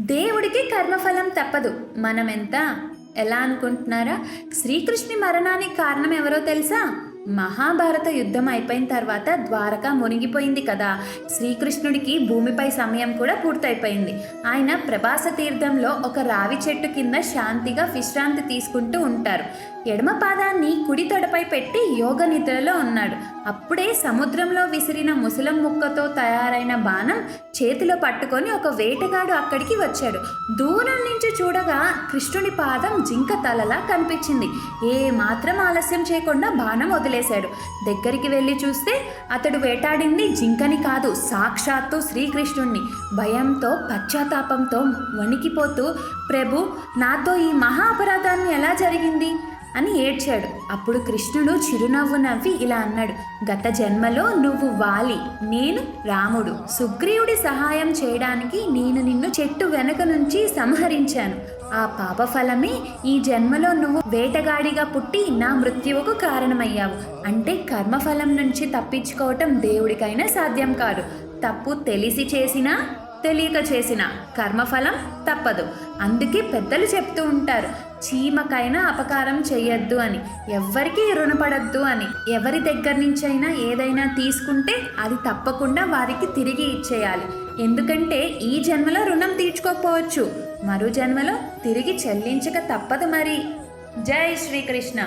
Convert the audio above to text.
దేవుడికి కర్మఫలం తప్పదు. మనం ఎంత ఎలా అనుకుంటున్నారా? శ్రీకృష్ణి మరణానికి కారణం ఎవరో తెలుసా? మహాభారత యుద్ధం అయిపోయిన తర్వాత ద్వారక మునిగిపోయింది కదా. శ్రీకృష్ణుడికి భూమిపై సమయం కూడా పూర్తయిపోయింది. ఆయన ప్రభాస తీర్థంలో ఒక రావి చెట్టు కింద శాంతిగా విశ్రాంతి తీసుకుంటూ ఉంటారు. ఎడమ పాదాన్ని కుడి తొడపై పెట్టి యోగ నిద్రలో ఉన్నాడు. అప్పుడే సముద్రంలో విసిరిన ముసలం ముక్కతో తయారైన బాణం చేతిలో పట్టుకొని ఒక వేటగాడు అక్కడికి వచ్చాడు. దూరం నుంచి చూడగా కృష్ణుడి పాదం జింక తలలా కనిపించింది. ఏ మాత్రం ఆలస్యం చేయకుండా బాణం వదిలేశాడు. దగ్గరికి వెళ్ళి చూస్తే అతడు వేటాడింది జింకని కాదు సాక్షాత్తు శ్రీకృష్ణుణ్ణి. భయంతో పశ్చాత్తాపంతో వణికిపోతూ ప్రభు నాతో ఈ మహా అపరాధాన్ని ఎలా జరిగింది? అని ఏడ్చాడు. అప్పుడు కృష్ణుడు చిరునవ్వు నవ్వి ఇలా అన్నాడు గత జన్మలో నువ్వు వాలి నేను రాముడు. సుగ్రీవుడి సహాయం చేయడానికి నేను నిన్ను చెట్టు వెనక నుంచి సంహరించాను. ఆ పాప ఫలమే ఈ జన్మలో నువ్వు వేటగాడిగా పుట్టి నా మృత్యువుకు కారణమయ్యావు. అంటే కర్మఫలం నుంచి తప్పించుకోవటం దేవుడికైనా సాధ్యం కాదు. తప్పు తెలిసి చేసినా తెలియక చేసిన కర్మఫలం తప్పదు. అందుకే పెద్దలు చెప్తూ ఉంటారు చీమకైనా అపకారం చేయొద్దు అని. ఎవ్వరికీ రుణపడద్దు అని. ఎవరి దగ్గర నుంచైనా ఏదైనా తీసుకుంటే అది తప్పకుండా వారికి తిరిగి ఇచ్చేయాలి. ఎందుకంటే ఈ జన్మలో రుణం తీర్చుకోకపోవచ్చు. మరో జన్మలో తిరిగి చెల్లించక తప్పదు మరి. జై శ్రీకృష్ణ.